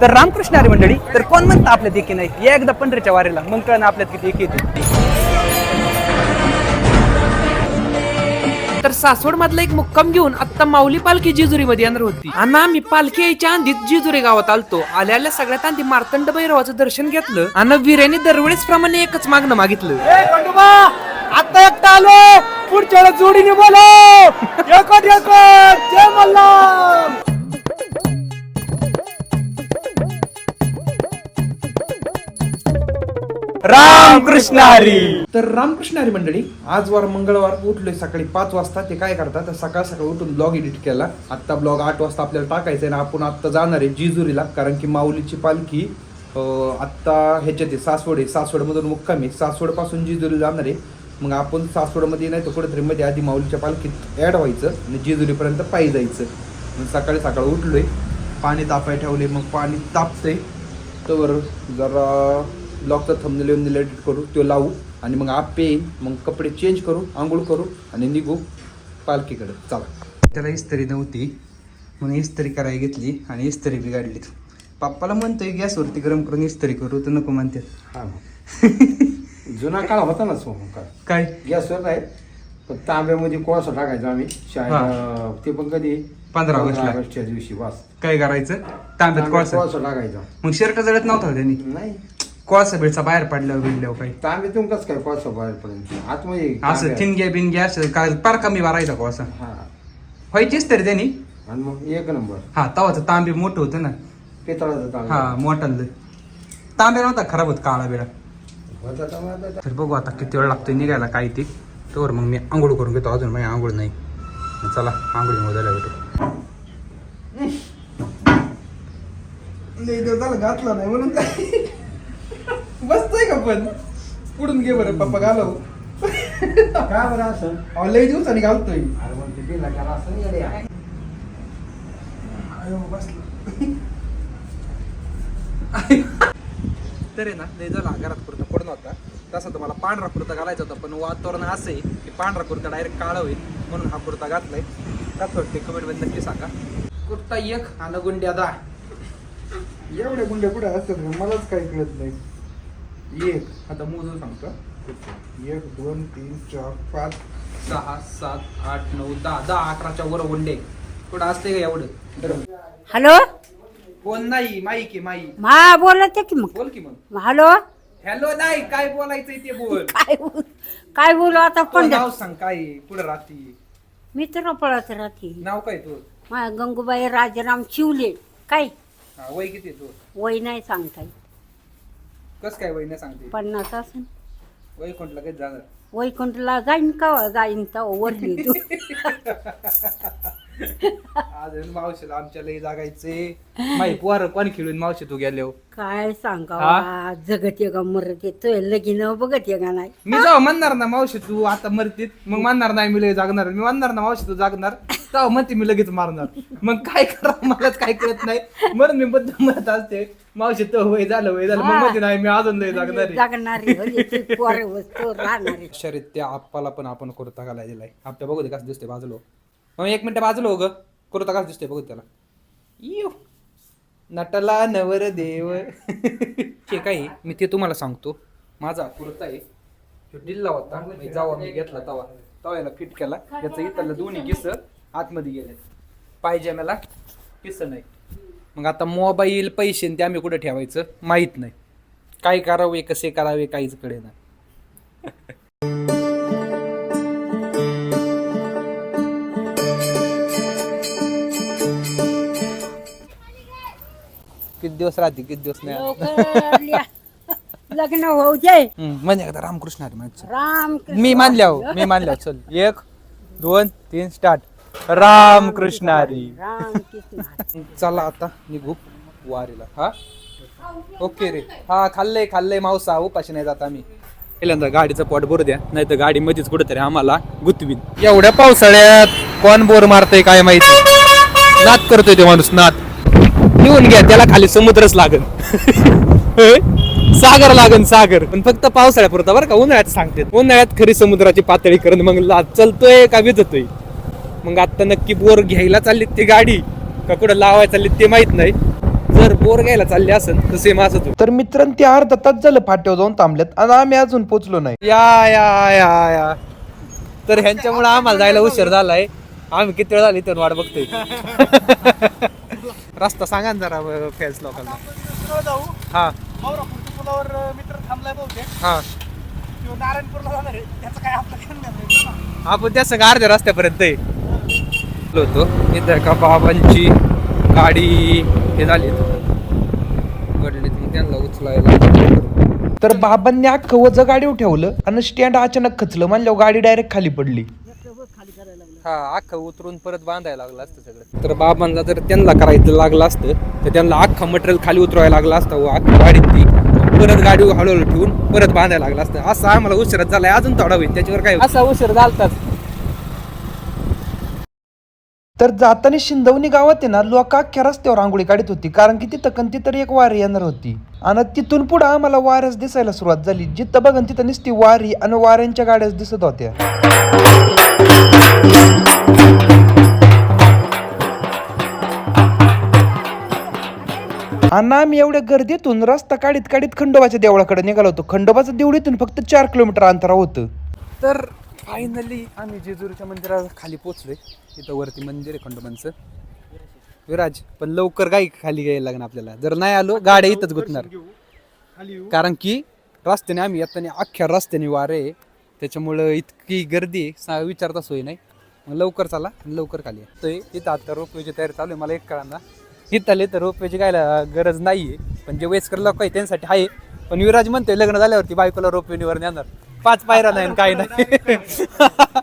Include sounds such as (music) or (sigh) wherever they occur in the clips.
तर रामकृष्ण हरी मंडळी तर कोण म्हणतं आपल्यात एकी नाही? या एकदा पंढरीच्या वारीला. मग कळणं आपल्यात किती एकी येते तर सासवड मधला एक मुक्काम घेऊन आता माऊली पालखी जेजुरी मध्ये येणार होती. आणि आम्ही पालखी यायच्या आधीच जेजुरी गावात आलतो. आल्या आल्या सगळ्यात आधी मार्तंड भैरवाचं दर्शन घेतलं आणि वीरेने दरवेळेस प्रमाणे एकच मागणं मागितलं. आता एकटा आलो. पुढच्या जोडीने बोलो (laughs) एकट एकट जय मल्हार. रामकृष्ण हरी तर रामकृष्ण हरी मंडळी आज वार मंगळवार उठलोय सकाळी पाच वाजता. ते काय करतात? तर सकाळ सकाळ उठून ब्लॉग एडिट केला. आत्ता ब्लॉग आठ वाजता आपल्याला टाकायचा आहे आणि आपण आत्ता जाणार आहे जिजुरीला कारण की माऊलीची पालखी आत्ता ह्याच्यात आहे सासवड आहे. सासवडमधून मुक्काम आहे. सासवडपासून जिजुरी जाणार आहे. मग आपण सासवडमध्ये नाही तर कुठेतरी मध्ये आधी माऊलीच्या पालखीत ॲड व्हायचं आणि जेजुरीपर्यंत पायी जायचं. मग सकाळी सकाळ उठलोय. पाणी तापाय ठेवले मग पाणी तापतंय. तर जरा ब्लॉकचा थंबनेल येऊन एडिट करू तो लावू आणि मग आपे येईल मग कपडे चेंज करू आंघोळ करू आणि निघू पालखीकडे. चला. त्याला इस्त्री नव्हती म्हणून इस्त्री करायला घेतली आणि इस्त्री बिघडली. पप्पाला म्हणतोय गॅसवरती गरम करून इस्त्री करू तर नको म्हणते हा. (laughs) जुना काळ होता ना काळ काय? गॅसवर नाही पण तांब्यामध्ये कोळसा टाकायचा आम्ही ते पण कधी पंधरा. ऑगस्टच्या दिवशी वास काय करायचं? तांब्यात कोळसा. कोळसा टाकायचा. मग शर्ट जळत नव्हता त्यांनी. नाही. कोळसा बिळसा बाहेर पडल्यावर बिडल्यावर काही. तांब्यातून कसं काय कोळसा बाहेर पर्यंत आतमध्ये असं तांब्या- थिनग्या बिनग्या असं काय पार कमी भरायचा कोळसा. हा. व्हायचीच तरी त्यांनी. आणि मग एक नंबर. हा तवाचं तांबे मोठं होतं ना. पितळाचा हा मोठं तांबे नव्हता खराब होत काळा बिळा. होता आता. तर बघू आता किती वेळ लागतोय निघायला काय ते. तर मग मी आंघोळ करून घेतो अजून माझी आंघोळ नाही. मग चला आंघोळी झाल्या भेटू. नाही घातला नाही म्हणून काय. बसतोय का पण पुढून घे बरं पप्पा घालव. का बरं असं? लई दिवसांनी घालतोय. अरे मग ते दिला का असं नाही येडे आहे. तर आहे ना लय झाला घरात कुर्ता पडून होता. तसा तर मला पांढरा कुर्ता घालायचा होता पण वातावरण असं आहे की पांढरा कुर्ता डायरेक्ट काळा होईल म्हणून हा कुर्ता घातलाय. कसं वाटते कमेंटमध्ये नक्की सांगा. कुर्ता एक आणि गुंड्या दहा. एवढ्या गुंड्या कुठे असतात रे? मलाच काही कळत नाही. एक आता मोजून सांगतो. एक दोन तीन चार पाच सहा सात आठ नऊ दहा दहा अकराच्या वर गुंडे कुठं असते का एवढं? हॅलो? फोन नाही माईक आहे माई हा बोलत की मग? बोल की मग. हॅलो? हॅलो नाही काय बोलायचंय ते बोल. काय बोल- काय बोलू आता पण नाव सांग काय? कुठं राहती? मी तर पळत राहते. नाव काय तू मा गंगूबाई राजाराम शिवले काय? हा, वय किती तू वय नाही सांगता येत. कस काय वय नाही सांगते? पन्नास असेल. वय कोणतला काही जाणार? वैकुंठला जाईन का जाईन तर वरली तू? आज मावशीला आमच्या लई जागायचे. माही पोर कोण खेळून मावशी तू गेले काय सांगा हा? जगत ये का मरत येतोय लगीन बघत ये का नाही. मी जाऊ म्हणणार ना मावशी तू आता मरतीत मग म्हणणार नाही मी लई जागणार मी म्हणणार ना मावशी तू जागणार. तेव्हा म्हणते मी लगेच मारणार. मग काय करा मलाच काय कळत नाही. म्हणून मी बद्दल म्हणत असते मावशी तो वय झालं वय झालं. मग हा. म्हणते नाही मी अजून लई जागणार आहे. जगणारी म्हणजे वस्तू राहणारी शरीर त्या आप्पाला पण आपण कुर्ता घालायला दिलाय. आपल्या बघू दे कसं दिसते बाजूलो. मग एक मिनिट बाजूलो ग कुर्ता कसं दिसते बघू त्याला. इयो. नटला नवर देव. (laughs) हे काही मी ते तुम्हाला सांगतो. माझा कुर्ता आहे तो डिल्ला होता. मी जावा मी घेतला तवा तवा याला फिट केला. याचं इथलं दोन्ही किस आतमध्ये गेले. पायजाम्याला किस नाही. मग आता मोबाईल पैसे ते आम्ही कुठे ठेवायचं? माहीत नाही. काय करावे कसे करावे काहीच कळे ना. किती दिवस राहते किती दिवस नाही लवकर. लग्न होऊ दे. हम्म, म्हणजे एकदा रामकृष्ण हरी राम मी मानल्या हो मी मानल्या हो. चल एक दोन तीन स्टार्ट. रामकृष्ण राम (laughs) कृष्ण चला आता निघू वारीला. हा? ओके रे. हा खाल्लंय खाल्लंय मावसा. उपाशी नाही जात आम्ही. पहिल्यांदा गाडीचं पोट भरू द्या. नाही तर गाडी मध्येच कुठेतरी आम्हाला गुतवीन. एवढ्या पावसाळ्यात कोण बोर मारतय काय माहिती? नात करतोय ते माणूस नात लिहून घ्या त्याला खाली समुद्रच लागन. (laughs) सागर लागन सागर. पण फक्त पावसाळ्यापुरता बरं का उन्हाळ्यात सांगते. उन्हाळ्यात खरी समुद्राची पातळी करण मग चलतोय का विजतोय? मग आता नक्की बोर घ्यायला चालली ती गाडी? का कुठं लावायला चालली ते माहीत नाही. जर बोर घ्यायला चालले असेल तर सेम असत होतं. तर मित्रांनो ते अर्धा तास झालं फाट्यावर जाऊन थांबल्यात आणि आम्ही अजून पोचलो नाही. या या या या. तर ह्यांच्यामुळे आम्हाला जायला उशीर झालाय. आम्ही किती वेळ झाली तर वाट बघतोय? (laughs) रस्ता सांगा ना जरा फॅन्स लोकांना. जाऊ. हा. पुलावर मित्र थांबलाय बहुतेक. हा. नारायणपूरला जाणार आहे. त्याचं काय आपलं घेणं नाही. आपण त्या सगळं अर्ध्या रस्त्यापर्यंत आहे. होतो. इथं का बाबांची गाडी हे झाली. घडली त्यांना उचलायला. तर बाबांनी अख्खं वज गाडीवर ठेवलं आणि स्टँड अचानक खचलं. म्हणल्यावर गाडी डायरेक्ट खाली पडली. हा अख्खं उतरून परत बांधायला लागलं असतं सगळं. तर बाबांना जर त्यांना करायचं लागलं असतं तर त्यांना अख्खं मटेरियल खाली उतरवायला लागलं असतं व अख्खी गाडीत ती परत गाडी हळूहळू ठेवून परत बांधायला लागलं असतं. असं आम्हाला उशिरात झालाय. अजून थोडा होईल. त्याच्यावर काय असा उशीर झालताच. तर जाताना शिंदवणी गावात आहे ना लोक अख्ख्या रस्त्यावर आंघोळी काढत होती. कारण की तिथं कंती तरी एक वारी येणार होती. आणि तिथून पुढं आम्हाला वाऱ्याच दिसायला सुरुवात झाली. जिथं बघन तिथं नुसती वारी आणि वाऱ्यांच्या गाड्याच दिसत होत्या. आणि आम्ही एवढ्या गर्दीतून रस्ता काढीत काढीत खंडोबाच्या देवळाकडे निघालो होतो. खंडोबाचं देवळीतून फक्त चार किलोमीटर अंतरा होतं. तर फायनली आम्ही जेजुरीच्या मंदिरा खाली पोचलोय इथं वरती मंदिर आहे खंडोबांचं. विराज पण लवकर गाई खाली घ्यायला लागणार आपल्याला. जर नाही आलो गाड्या इथंच गुतणार. कारण की रस्त्याने आम्ही येताना अख्ख्या रस्त्याने वारे आहे. त्याच्यामुळं इतकी गर्दी आहे. सा विचारता सोय नाही. मग लवकर चला आणि लवकर खाली तर इथं आता रोपवेची तयारी चालू आहे. मला एक कळांना इथं आले तर रोपवेची गायला गरज नाही आहे पण जे वयस्कर लोक आहे त्यांसाठी आहे. पण विराज म्हणतोय लग्न झाल्यावरती बायकोला रोपवेनीवर नेणार. पाच पायरा नाही आणि काही नाही.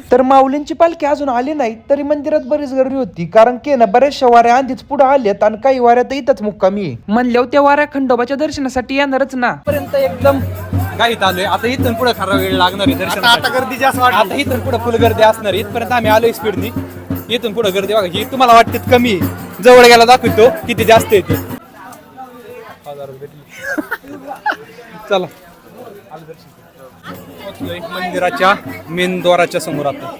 (laughs) तर माऊलींची पालखी अजून आली नाही तरी मंदिरात बरीच गर्दी होती. कारण की ना बऱ्याचशा वाऱ्या आधीच पुढे आल्यात आणि काही वाऱ्या तर इथंच मुक्कामी आहे. म्हणल्यावर त्या वाऱ्या खंडोबाच्या दर्शनासाठी येणारच ना. पर्यंत एकदम गाईत आलोय. आता इथून पुढे खरा वेळ लागणार आहे दर्शन आता गर्दी जास्त वाटली. आता इथून पुढे फुल गर्दी असणार आहे. इथपर्यंत आम्ही आलोय स्पीडनी इथून पुढे गर्दी बघा ही तुम्हाला वाटते कमी आहे. जवळ गेला दाखवतो किती जास्त येते चला. आलं दर्शन. पोहोचलोय मंदिराच्या मेन द्वाराच्या समोर आता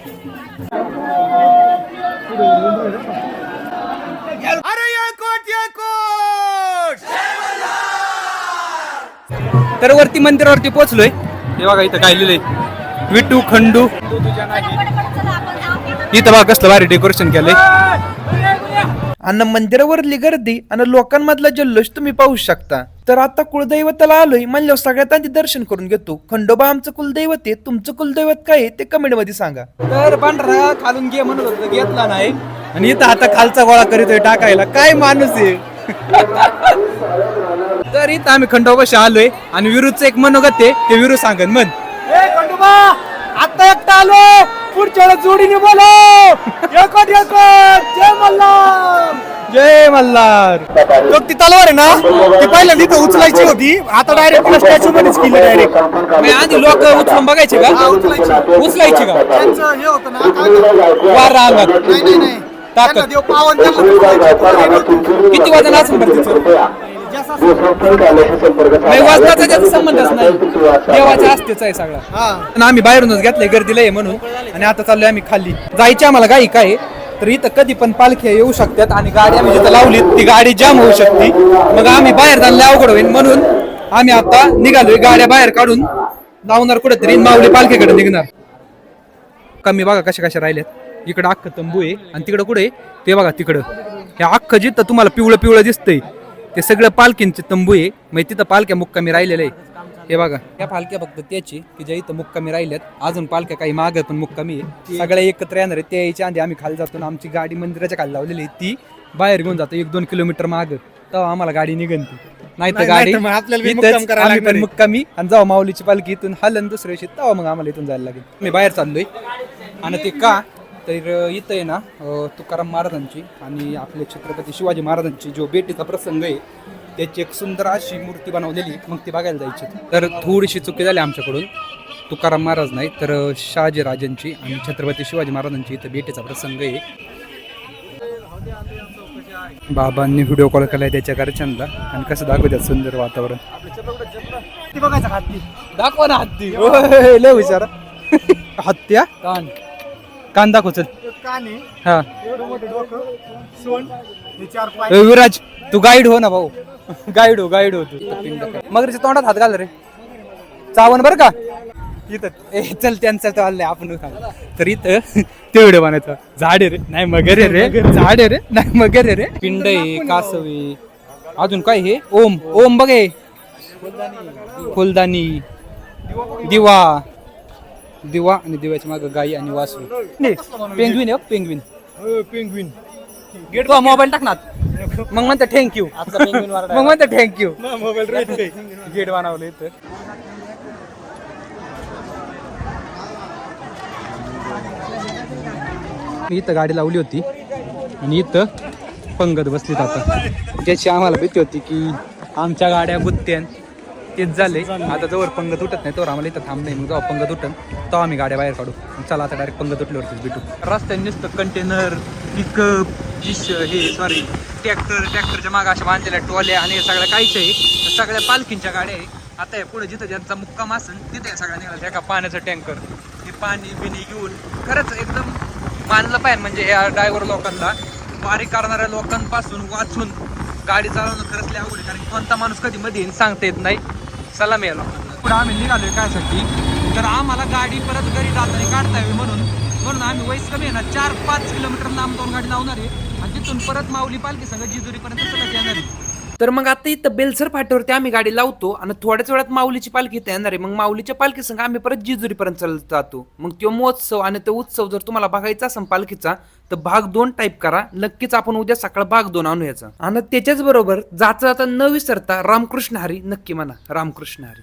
तर वरती मंदिरावरती पोहोचलोय. हे बघा इथं काय लिहिलंय? विटू खंडू. इथं बघा कसलं भारी डेकोरेशन केलंय. आणि मंदिरावरली गर्दी आणि लोकांमधला जल्लोष तुम्ही पाहू शकता. तर आता कुलदैवताला आलोय. म्हणल्यावर सगळ्यात आधी दर्शन करून घेतो. खंडोबा आमचं कुलदैवत आहे. तुमचं कुलदैवत काय आहे ते कमेंटमध्ये सांगा. तर पांढरा खालून घे म्हणत होतं घेतला नाही. आणि इथं आता खालचा गोळा करीतोय टाकायला. काय माणूस आहे? तर इथं आम्ही खंडोबाशी आलोय आणि विरुद्धचं एक मनोगत आहे ते विरू सांगन. मन ए खंडोबा आता एकटा आलो पुढच्या जोडीने बोलो एकट एकट जय मल्हार. जय मल्हार. तो ती तलवार आहे ना ती पहिल्यांदा इथं उचलायची होती. आता डायरेक्ट स्टॅच्यू मध्येच केली डायरेक्ट मी आधी लोक उचलून बघायचे का? उचलायची. का? त्यांचं हे होतं ना काय म्हणतात? वार अंगात नाही नाही नाही. ताकद. त्यांना देव पावन त्यांना उचलायची. किती वजन असेल बरं तिचं. नाही वजनाचा त्याचा संबंधच नाही. देवाच्या असतेच आहे सगळा. हा. आणि आम्ही बाहेरूनच घेतलंय गर्दीला आहे म्हणून. आणि आता चाललोय आम्ही खाली. जायची आम्हाला गाई काय आहे, तर इथं कधी पण पालख्या येऊ शकतात आणि गाडी आम्ही जिथं लावली ती गाडी जाम होऊ शकते. मग आम्ही बाहेर जाणं अवघड होईल म्हणून आम्ही आता निघालोय गाड्या बाहेर काढून. लावणार कुठेतरी माऊली पालखीकडे निघणार. कमी बघा कशा कशा राहिल्यात. इकडं अख्खं तंबू आहे आणि तिकडं कुठे? ते बघा तिकडं. हे अख्खं जिथं तुम्हाला पिवळं पिवळं दिसतंय ते सगळं पालखींचे तंबू आहे मग तिथं पालख्या मुक्कामी राहिलेलं आहे. हे बघा. या पालख्या फक्त त्याची की ज्या इथं मुक्कामी राहिल्यात अजून पालख्या काही मागं पण मुक्कामी आहे. सगळ्या एकत्र येणार आहे त्या यायच्या आधी आम्ही खाली जातो आणि आमची गाडी मंदिराच्या खाली लावलेली आहे. ती बाहेर घेऊन जातो. एक दोन किलोमीटर मागं. तेव्हा आम्हाला गाडी निघन ती नाही तर गाडी आपल्याला आम्ही पण. मुक्कामी आणि जाऊ माऊलीची पालखी इथून हलन दुसऱ्या दिवशी. तेव्हा मग आम्हाला इथून जायला लागेल. मी बाहेर चाललोय. आणि ते का तर इथं आहे ना तुकाराम महाराजांची आणि आपले छत्रपती शिवाजी महाराजांची जो भेटीचा प्रसंग आहे त्याची एक सुंदर अशी मूर्ती बनवलेली मग ती बघायला जायची तर थोडीशी चुकी झाली आमच्याकडून. तुकाराम महाराज नाही तर शहाजी राजांची आणि छत्रपती शिवाजी महाराजांची इथं भेटीचा प्रसंग आहे. बाबांनी व्हिडिओ कॉल केलाय त्याच्या घरच्यांना. आणि कसं दाखवतात सुंदर वातावरण. बघायचं दाखवा ना हत्ती. लय हुशार. (laughs) हत्या कान दाखवचल दाखव चल कान आहे हा. एवढं मोठं डोकं हे चार पाय ए, विराज तू गाईड हो ना भाऊ. गाईड हो गाईड हो तू. मगरीच्या तोंडात हात घाल रे. चावण बर का? इथं. ए चल त्यांचं चाललंय आपण खाऊ. तर इथं ते व्हिडिओ बनायचं झाड आहे रे. नाही मगर आहे रे. झाड आहे रे. नाही मगर आहे रे. पिंड आहे कासव आहे. अजून काय हे? ओम. ओम बघ हे. फुलदानी दिवा. दिवा आणि दिव्याच्या माग गाई आणि वासरू. पेंग्विन आहे पेंग्विन पेंग्विन गेट मोबाईल टाकणार मग म्हणतं थँक्यू (laughs) मग म्हणतं थँक्यू गेट बनवलं इथं. मी इथं गाडी लावली होती. आणि इथं पंगत बसलीत आता. ज्याची आम्हाला भीती होती की आमच्या गाड्या बुत्त्यान तेच झाले आता जवळ पंग तुटत नाही तर आम्हाला इथं थांब नाही. मग जेव्हा पंग तुटन तेव्हा आम्ही गाड्या बाहेर काढू. चला आता डायरेक्ट पंग तुटल्यावरतीच भेटू. रस्त्याने नुसतं कंटेनर पिकअप जिश हे सॉरी ट्रॅक्टर ट्रॅक्टरच्या मागे अशा बांधलेल्या टोल्या आणि हे सगळ्या काहीच आहे. सगळ्या पालखींच्या गाड्या आहे. आता हे पुढे जिथं ज्यांचा मुक्काम असेल तिथे या सगळ्या निघाला एका पाण्याचं टँकर. हे पाणी बिणी घेऊन खरंच एकदम मानलं पाहिजे. म्हणजे या ड्रायव्हर लोकांना वारी करणाऱ्या लोकांपासून वाचून गाडी चालवणं खरंच लय अवघड कारण कोणता माणूस कधी मध्ये येईन सांगता येत नाही. चला मेलो पुढे आम्ही निघालोय कायसाठी. तर आम्हाला गाडी परत घरी जाताना काढता यावी म्हणून. म्हणून आम्ही वयस कमी आहे ना चार पाच किलोमीटर लांब दोन गाडी लावणार आहे. आणि तिथून परत माऊली पालखी सगळं जिजुरीपर्यंत चलत येणार आहे. तर मग आता इथं बेलसर फाट्यावरती आम्ही गाडी लावतो आणि थोड्याच वेळात माऊलीची पालखी इथं येणार आहे. मग माऊलीच्या पालखी संग आम्ही परत जिजुरीपर्यंत चालत जातो. मग तो महोत्सव आणि तो उत्सव जर तुम्हाला बघायचा असेल पालखीचा तर भाग दोन टाईप करा. नक्कीच आपण उद्या सकाळ भाग दोन आणू याचा आणि त्याच्याच बरोबर जाता जाता न विसरता रामकृष्ण हरी नक्की म्हणा. रामकृष्ण हरी.